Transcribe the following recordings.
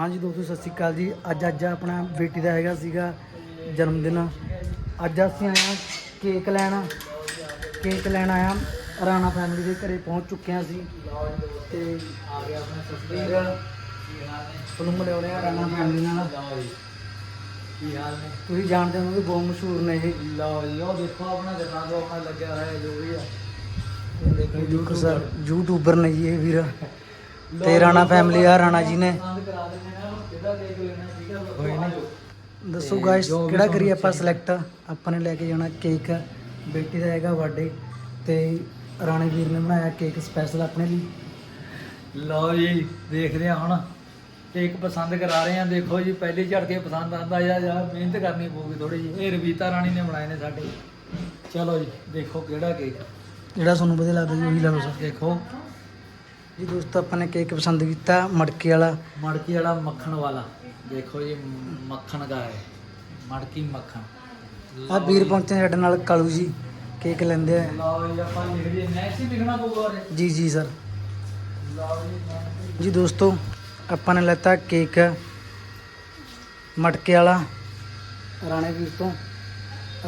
ਹਾਂਜੀ ਦੋਸਤੋ ਸਤਿ ਸ਼੍ਰੀ ਅਕਾਲ ਜੀ। ਅੱਜ ਅੱਜ ਆਪਣਾ ਬੇਟੀ ਦਾ ਹੈਗਾ ਸੀਗਾ ਜਨਮ ਦਿਨ। ਅੱਜ ਅਸੀਂ ਆਏ ਹਾਂ ਕੇਕ ਲੈਣ। ਕੇਕ ਲੈਣ ਆਇਆ। ਰਾਣਾ ਫੈਮਿਲੀ ਦੇ ਘਰੇ ਪਹੁੰਚ ਚੁੱਕੇ ਹਾਂ ਅਸੀਂ। ਤੇ ਆ ਗਿਆ ਆਪਣਾ ਤਸਵੀਰ ਤੁਹਾਨੂੰ ਮਿਲਾਉਣੇ ਆ ਰਾਣਾ ਫੈਮਿਲੀ ਨਾਲ। ਕੀ ਹਾਲ ਨੇ ਤੁਸੀਂ ਜਾਣਦੇ ਹੋ ਕਿ ਬਹੁਤ ਮਸ਼ਹੂਰ ਨੇ ਇਹ। ਲਓ ਜੀ ਉਹ ਦੇਖੋ ਆਪਣਾ ਦੁਕਾਨ ਤੋਂ ਆਪਣਾ ਲੱਗਿਆ ਹੋਇਆ ਜੋ ਵੀ ਆ। ਦੇਖੋ ਯੂਟਿਊਬਰ ਨੇ ਜੀ ਇਹ ਵੀਰ। ਤੇ ਰਾਣਾ ਫੈਮਿਲੀ ਆ ਰਾਣਾ ਜੀ ਨੇ। ਕਰਾ ਦਿੰਦੇ ਆ ਕਿਹਦਾ ਕੇਕ ਲੈਣਾ ਸੀਗਾ ਕੋਈ ਨਹੀਂ। ਦੱਸੋ ਗਾਇਸ ਕਿਹੜਾ ਕਰੀਏ ਆਪਾਂ ਸਿਲੈਕਟ ਆਪਾਂ ਨੇ ਲੈ ਕੇ ਜਾਣਾ ਕੇਕ ਬੇਟੀ ਦਾ ਹੈਗਾ ਬਰਥਡੇ ਤੇ ਰਾਣੇ ਵੀਰ ਨੇ ਬਣਾਇਆ ਕੇਕ ਸਪੈਸ਼ਲ ਆਪਣੇ ਲਈ। ਲਓ ਜੀ ਦੇਖਦੇ ਆ ਹੁਣ। ਕੇਕ ਪਸੰਦ ਕਰਾ ਰਹੇ ਆ ਦੇਖੋ ਜੀ ਪਹਿਲੀ ਝੜ ਕੇ ਪਸੰਦ ਆਂਦਾ ਯਾਰ ਯਾਰ ਮਿਹਨਤ ਕਰਨੀ ਪਊਗੀ ਥੋੜੀ ਜੀ ਇਹ ਰਵੀਤਾ ਰਾਣੀ ਨੇ ਬਣਾਏ ਨੇ ਸਾਡੇ। ਚਲੋ ਜੀ ਦੇਖੋ ਕਿਹੜਾ ਕੇਕ ਜਿਹੜਾ ਤੁਹਾਨੂੰ ਵਧੀਆ ਲੱਗਦਾ ਜੀ ਉਹੀ ਲੈ ਲਓ ਸਰ। ਦੇਖੋ। ਜੀ ਦੋਸਤੋ ਆਪਾਂ ਨੇ ਕੇਕ ਪਸੰਦ ਕੀਤਾ ਮੜਕੇ ਵਾਲਾ। ਮੜਕੀ ਵਾਲਾ ਮੱਖਣ ਵਾਲਾ। ਦੇਖੋ ਜੀ ਮੱਖਣ ਦਾ ਹੈ। ਮੜਕੀ ਮੱਖਣ। ਆ ਵੀਰ ਪਹੁੰਚੇ ਸਾਡੇ ਨਾਲ ਕਾਲੂ ਜੀ। ਕੇਕ ਲੈਂਦੇ ਆ। ਲਓ ਜੀ ਆਪਾਂ ਲਿਖ ਦਈਏ। ਨੈਕਸਟ ਲਿਖਣਾ ਪਊਗਾ ਉਹਦੇ। ਜੀ ਜੀ ਸਰ। ਜੀ ਦੋਸਤੋ ਆਪਾਂ ਨੇ ਲੈਤਾ ਕੇਕ ਮਟਕੇ ਵਾਲਾ। ਰਾਣੇ ਵੀਰ ਤੋਂ।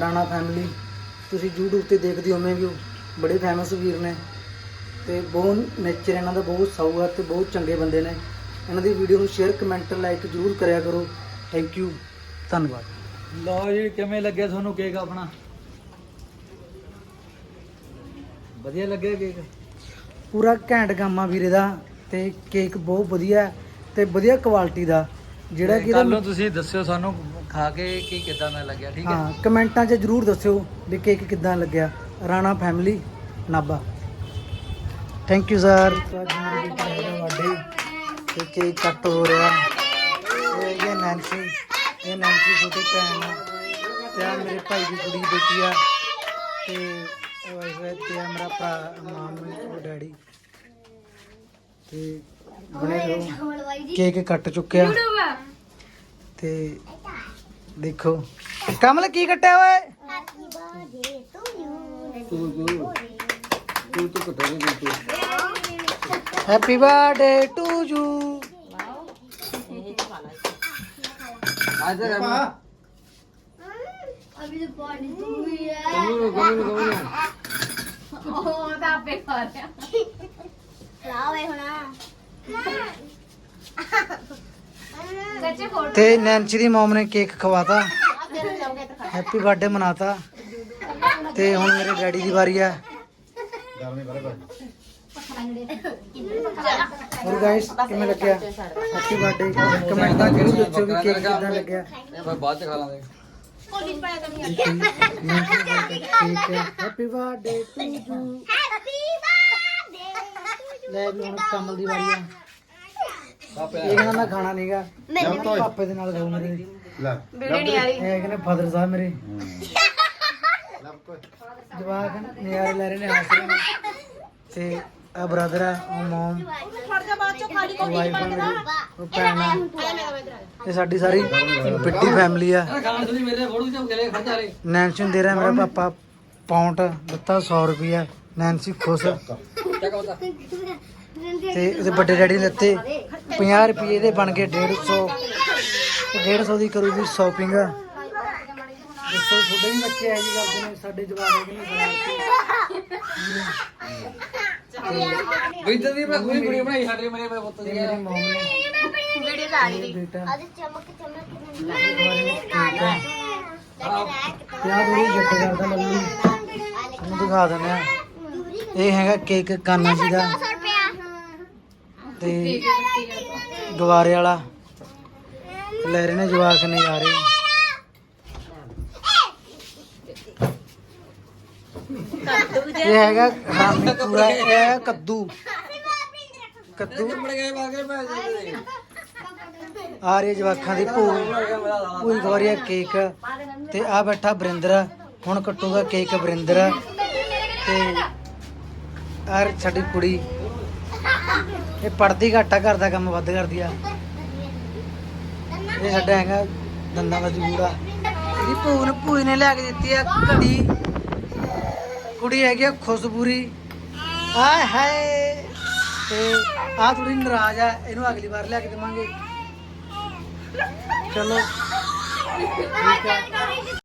ਰਾਣਾ ਫੈਮਿਲੀ ਤੁਸੀਂ YouTube ਤੇ ਦੇਖਦੇ ਹੋਵੋਗੇ ਬੜੇ ਫੇਮਸ ਵੀਰ ਨੇ। ਤੇ ਬਹੁਤ ਨੇਚਰ ਇਹਨਾਂ ਦਾ ਬਹੁਤ ਸਾਊ ਹੈ ਤੇ ਬਹੁਤ ਚੰਗੇ ਬੰਦੇ ਨੇ। ਇਹਨਾਂ ਦੀ ਵੀਡੀਓ ਨੂੰ ਸ਼ੇਅਰ ਕਮੈਂਟ ਲਾਈਕ ਜ਼ਰੂਰ ਕਰਿਆ ਕਰੋ। ਥੈਂਕ ਯੂ ਧੰਨਵਾਦ। ਲਓ ਜੀ ਕਿਵੇਂ ਲੱਗਿਆ ਤੁਹਾਨੂੰ ਕੇਕ ਆਪਣਾ? ਵਧੀਆ ਲੱਗਿਆ ਕੇਕ ਪੂਰਾ ਘੈਂਟ ਆ ਵੀਰੇ ਦਾ ਤੇ ਕੇਕ ਬਹੁਤ ਵਧੀਆ ਤੇ ਵਧੀਆ ਕੁਆਲਿਟੀ ਦਾ। ਜਿਹੜਾ ਕਿ ਕੱਲ ਨੂੰ ਤੁਸੀਂ ਦੱਸਿਓ ਸਾਨੂੰ ਖਾ ਕੇ ਕਿ ਕਿਦਾਂ ਦਾ ਲੱਗਿਆ ਠੀਕ ਹੈ? ਹਾਂ ਕਮੈਂਟਾਂ 'ਚ ਜਰੂਰ ਦੱਸਿਓ ਵੀ ਕੇਕ ਕਿੱਦਾਂ ਲੱਗਿਆ। Rana family Nabha thank you sir ਵੱਡੇ ਤੇ ਕੇਕ ਕੱਟ ਹੋ ਰਿਹਾ? ਇਹ ਇਹ ਨੈਂਸੀ ਇਹ ਨੈਂਸੀ ਛੋਟੀ ਭੈਣ ਆ। ਤੇ ਆ ਮੇਰੇ ਭਾਈ ਦੀ ਕੁੜੀ ਬੇਟੀ ਆ। ਤੇ ਇਹ ਵਾਈਫ ਹੈ ਤੇ ਆ ਮੇਰਾ ਭਰਾ ਮਾਮ ਤੇ ਡੈਡੀ। ਤੇ ਬਣੇ ਰਹੋ। ਕੇਕ ਕੱਟ ਚੁੱਕਿਆ। ਤੇ ਦੇਖੋ। ਕਮਲ ਕੀ ਕੱਟਿਆ ਓਏ? Happy birthday to you अभी तो बॉडी हुई है ਉਹ ਤਾਂ ਆਪੇ ਖਾ ਰਿਹਾ लाओ है होना ਸੱਚੇ ਫੋਟੋ ਤੇ ਨੈਂਸੀ ਦੀ ਮਮ ਨੇ ਕੇਕ ਖਵਾਤਾ ਹੈਪੀ ਬਰਥਡੇ ਮਨਾਤਾ ਤੇ ਹੁਣ ਮੇਰੇ ਡੈਡੀ ਦੀ ਵਾਰੀ ਆ ਹੋਰ ਗਾਇਸ ਕਿਵੇਂ ਲੱਗਿਆ? ਹੈਪੀ ਬਰਥਡੇ ਕਮੈਂਟ ਤਾਂ ਜਰੂਰ ਦੱਸੋ ਕਿ ਕੇਕ ਲੱਗਿਆ। ਮੈਂ ਬਾਅਦ ਚ ਖਾ ਲਾਂਗੇ। ਹੈਪੀ ਬਰਥਡੇ ਟੂ ਯੂ ਲੈ ਵੀ ਕਮਲ ਦੀ ਵਾਰੀ ਆ। ਇਹ ਕਹਿੰਦਾ ਮੈਂ ਖਾਣਾ ਨਹੀਂਗਾ ਮੈਂ ਪਾਪੇ ਦੇ ਨਾਲ ਖਾਉ ਮੇਰੇ। ਲੈ ਇਹ ਕਹਿੰਦੇ ਫਾਦਰ ਸਾਹਿਬ ਮੇਰੇ। ਜਵਾਕ ਨਿਆਰੇ ਲੈ ਰਹੇ ਨੇ ਹਾਸਰੇ ਤੇ ਆ ਬ੍ਰਦਰ ਆ ਉਹ ਮਮ ਫੜ ਜਾ ਬਾਅਦ ਚੋਂ ਖਾਲੀ ਵਾਈਫ ਆ ਮੇਰੀ ਉਹ ਭੈਣ ਆ। ਇਹ ਸਾਡੀ ਸਾਰੀ ਵੱਡੀ ਫੈਮਿਲੀ ਆ। ਖਾਣ ਤੁਸੀਂ ਮੇਰੇ ਫੋਟੋ ਚ ਗਲੇ ਖੜ ਜਾ ਰਹੇ ਨੈਂਸੀ ਨੂੰ ਦੇ ਰਿਹਾ ਮੇਰਾ ਪਾਪਾ। ਪੌਂਟ ਦਿੱਤਾ 100 ਰੁਪਿਆ ਨੈਂਸੀ ਖੁਸ਼। ਤੇ ਉਹਦੇ ਵੱਡੇ ਡੈਡੀ ਨੇ ਦਿੱਤੇ 50 ਰੁਪਏ ਦੇ ਬਣ ਗਏ 150 ਤੇ 150 ਦੀ ਕਰੂਗੀ ਸ਼ਾਪਿੰਗ ਦੱਸੋ ਤੁਹਾਡੇ ਵੀ ਬੱਚੇ ਐ ਜੀ ਕਰਦੇ ਨੇ ਸਾਡੇ ਜਵਾਕ ਹੈਗੇ ਨੇ ਵੀਡੀਓ ਦੀ ਮੈਂ ਪੂਰੀ ਵੀਡੀਓ ਬਣਾਈ ਸਾਡੇ ਮੇਰੇ ਮੇਰੇ ਪੁੱਤ ਦੀ ਮੇਰੀ ਮਮ। ਨੇ ਵੀਡੀਓ ਲਾ ਲਈ। ਅੱਜ ਚਮਕ ਚਮਕ ਮੈਂ ਵੀਡੀਓ ਲਾ ਲਈ। ਦਿਖਾ ਦਿੰਦੇ ਆ। ਇਹ ਹੈਗਾ ਕੇਕ ਕਾਨਾ ਜੀ ਦਾ ਤੇ ਗਵਾਰੇ ਵਾਲਾ। ਲੈ ਰਹੇ ਨੇ ਜਵਾਕ ਨੇ ਜਾ ਰਹੇ ਇਹ ਹੈਗਾ ਹਰਾਮੀ ਪੂਰਾ, ਇਹ ਹੈ ਕੱਦੂ। ਕੱਦੂ। ਬੜੇ ਗਏ ਬਾਗੇ ਭੈਣ ਜੀ ਆ ਰਹੇ ਜਵਾਕਾਂ ਦੀ ਭੂ ਭੂਈ ਗਵਾਰੀਆ ਕੇਕ। ਤੇ ਆ ਬੈਠਾ ਬਰਿੰਦਰ ਹੁਣ ਕੱਟੂਗਾ ਕੇਕ ਬਰਿੰਦਰ ਤੇ ਆਰ ਸਾਡੀ ਕੁੜੀ, ਇਹ ਪੜਦੀ ਘਾਟਾ ਘਰ ਦਾ ਕੰਮ ਵੱਧ ਕਰਦੀ ਆ। ਇਹ ਸਾਡਾ ਹੈਗਾ ਦੰਦਾਂ ਦਾ ਜੂੜਾ। ਇਹਦੀ ਭੂ ਨੇ ਭੂਈ ਨੇ ਲੈ ਕੇ ਦਿੱਤੀ ਆ ਘੜੀ ਕੁੜੀ ਹੈਗੀ ਆ ਖੁਸ਼ਬੂਰੀ। ਆਏ ਹਾਏ। ਤੇ ਆ ਥੋੜੀ ਨਾਰਾਜ਼ ਆ, ਇਹਨੂੰ ਅਗਲੀ ਵਾਰ ਲਿਆ ਕੇ ਦੇਵਾਂਗੇ। ਚਲੋ। ਠੀਕ ਆ।